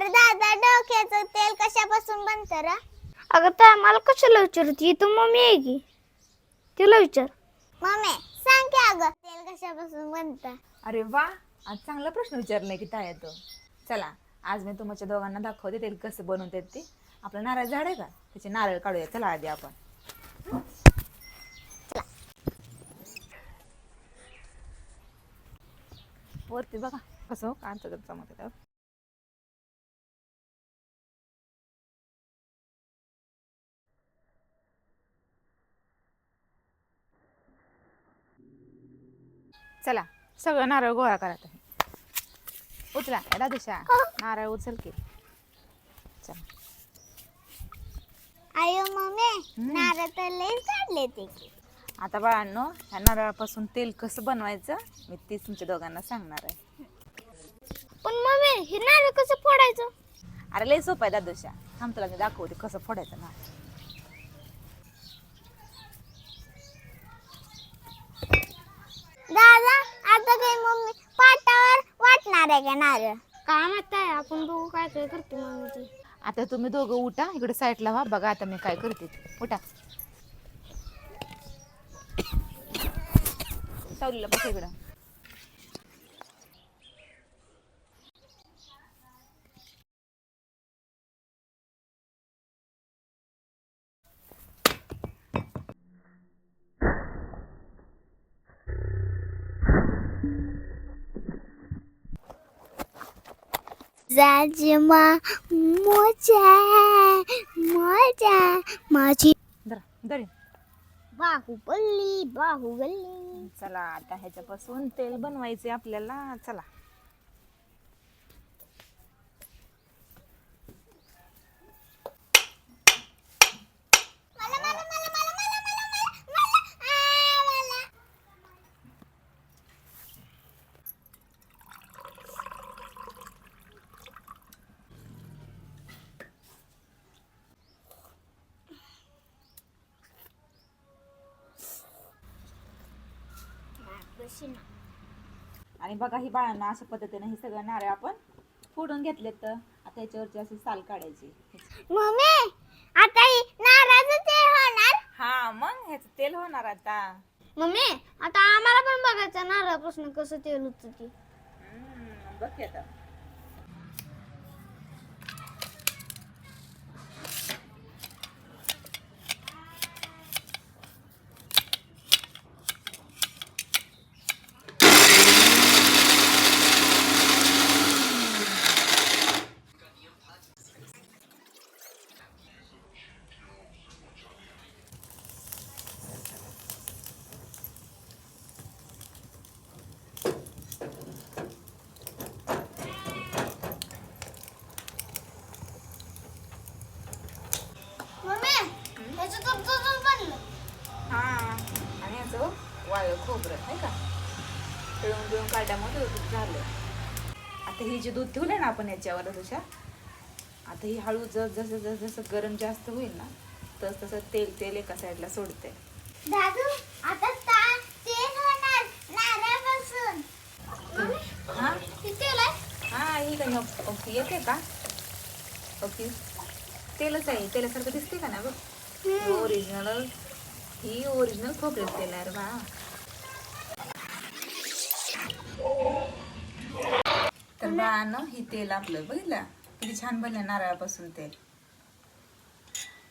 अरे दादा डोक्याचं तेल कशापासून बनतं र? अगं त्या मला कशाला विचारते तू मम्मी आहे की. तिला विचार. मम्मी सांग की अगं तेल कशापासून बनतं? अरे वा आज चांगला प्रश्न विचारलाय की काय येतो चला आज मी तुमच्या दोघांना दाखवते तेल कसं बनवतात ते. आपलं नारळ झाड आहे का? त्याचे नारळ काढूया. चला आधी आपण. वरती बघा कसं काढतं चमकत चला सगळं नारळ गोळा करा आता. उचला दिशा. नारळ उचल की. चला. अयो मम्मी नारळ तर लयच काढले ते. आता बाळांनो ह्या नारळापासून तेल कसं बनवायचं मी तेच तुमच्या दोघांना सांगणार आहे. पण मम्मी हे नारळ कसं फोडायचं? अरे लय सोपं आहे दादूशा. थांब तुला मी दाखवते कसं फोडायचं ना दादा आता काय मम्मी पाटावर नारळ काय माहीत आहे आपण बघू काय काय करते मम्मी ती. आता तुम्ही दोघं उठा इकडे साईडला व्हा बघा आता मी काय करते. ते. उठा. सावलीला बस इकडं. जाजमा मोजा मोजा माझी दरी बाहुबली बाहुबली. चला आता ह्याच्यापासून तेल बनवायचे आपल्याला. चला. आणि बघा ही बाळांना अशा पद्धतीने हे सगळं नारळ आपण फोडून घेतलेत तर आता याच्यावरची अशी साल काढायची. मम्मी आता ही नारळाचं तेल होणार? हा मग ह्याचं तेल होणार आता. मम्मी आता आम्हाला पण बघायचं नारळापासून कसं तेल होतं ते हम्म, बघ की आता मम्मी ह्याचं तर तसंच बनलं हा आणि याचं वाळ खोबरं आहे का? पिळून पिळून काढल्यामुळे ते दूध झालं. आता ही जे दूध ठेवलं ना आपण याच्यावर तुझ्या आता ही हळू जस जसं जसं जसं गरम जास्त होईल ना तस तसं तेल तेल एका साईडला सोडते हा हे तेल आहे हा? ही का ओके येते का? ओके तेलच आहे तेलासारखं दिसते का ना बघ ओरिजिनल ही ओरिजिनल खोबरेल तेल आहे रे बा. बाळानं ही तेल आपलं बघितलं? किती छान बनलं नारळापासून तेल.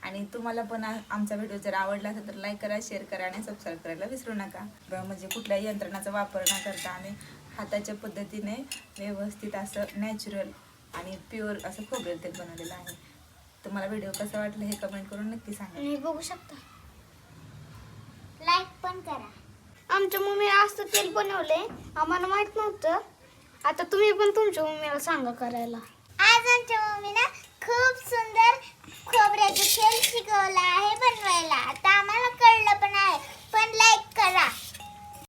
आणि तुम्हाला पण आमचा व्हिडिओ जर आवडला असेल तर लाईक करा शेअर करा आणि सबस्क्राईब करायला विसरू नका. म्हणजे कुठल्याही यंत्रणाचा वापर न करता आम्ही हाताच्या पद्धतीने व्यवस्थित असं नॅचरल आणि प्युअर असं खोबरेल तेल बनवलेलं आहे. तुम्हाला व्हिडिओ कसा वाटला हे कमेंट करून नक्की सांगा. बघू शकता. लाईक पण करा. आमच्या मम्मी असं तेल बनवले आम्हाला माहीत नव्हतं. आता तुम्ही पण तुमच्या मम्मीला सांगा करायला. आज आमच्या मम्मीला